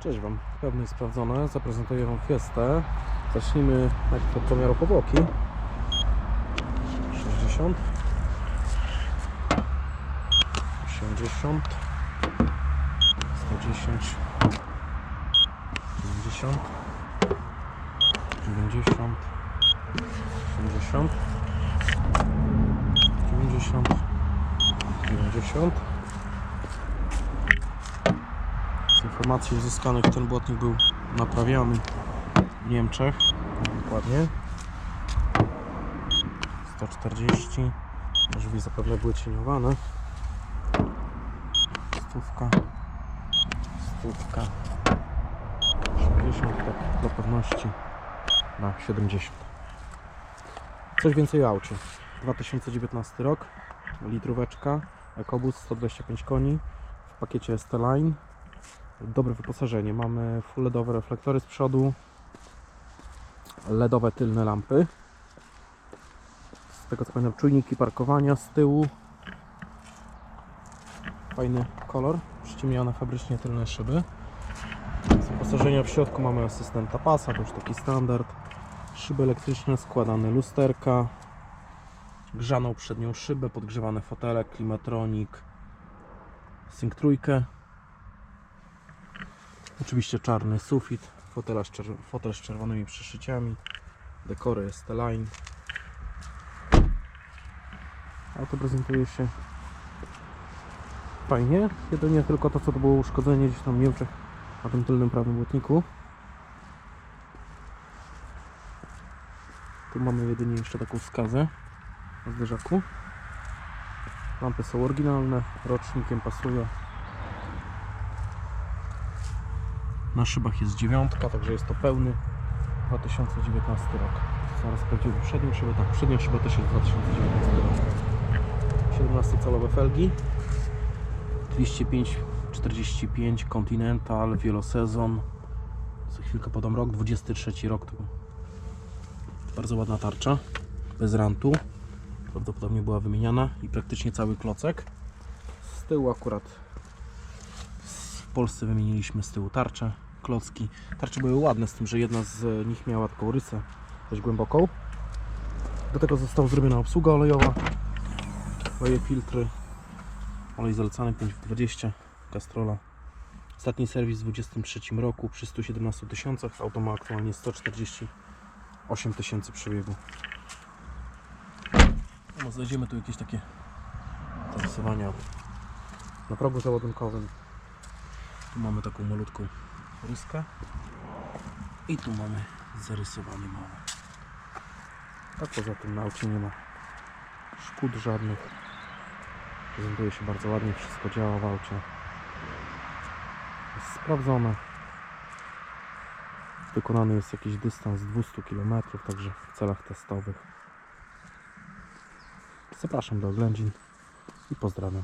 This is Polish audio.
Cześć Wam, pewnie jest sprawdzone. Zaprezentuję Wam Fiestę. Zacznijmy najpierw od pomiaru powłoki. 60 80 110 90 90 80 90 90 z informacji uzyskanych ten błotnik był naprawiany w Niemczech. Dokładnie 140 drzwi zapewne były cieniowane. Stówka. Stówka. 80 tak dla pewności na 70 coś więcej o aucie. 2019 rok. Litróweczka EcoBoost 125 koni w pakiecie ST-Line dobre wyposażenie. Mamy full LEDowe reflektory z przodu, LEDowe tylne lampy. Z tego co pamiętam, czujniki parkowania z tyłu. Fajny kolor, przyciemnione fabrycznie tylne szyby. Z wyposażenia w środku mamy asystenta pasa, to już taki standard. Szyby elektryczne, składane lusterka, grzaną przednią szybę, podgrzewane fotele, klimatronik, sync trójkę. Oczywiście czarny sufit, fotel z, czer- fotel z czerwonymi przyszyciami, dekory jest line. Auto prezentuje się fajnie, jedynie tylko to co to było uszkodzenie gdzieś tam w Niemczech na tym tylnym prawym błotniku. Tu mamy jedynie jeszcze taką skazę na zderzaku. Lampy są oryginalne, rocznikiem pasuje. Na szybach jest dziewiątka, także jest to pełny 2019 rok. Zaraz sprawdzimy przednią szybę. Tak, przednia szyba też jest 2019 rok. 17-calowe felgi. 205 45 Continental, wielosezon. Za chwilkę podam rok, 23 rok. To bardzo ładna tarcza, bez rantu. Prawdopodobnie była wymieniana i praktycznie cały klocek. Z tyłu akurat w Polsce wymieniliśmy z tyłu tarczę, klocki. Tarcze były ładne, z tym, że jedna z nich miała taką rysę dość głęboką. Do tego została zrobiona obsługa olejowa, swoje filtry, olej zalecany 520, Castrola. Ostatni serwis w 2023 roku przy 117 tysiącach, auto ma aktualnie 148 tysięcy przebiegu. No, znajdziemy tu jakieś takie zastosowania na progu załadunkowym. Tu mamy taką malutką ryskę i tu mamy zarysowanie małe. Tak poza tym na nie ma szkód żadnych. Prezentuje się bardzo ładnie, wszystko działa w aucie. Jest sprawdzone. Wykonany jest jakiś dystans 200 km, także w celach testowych. Zapraszam do oględzin i pozdrawiam.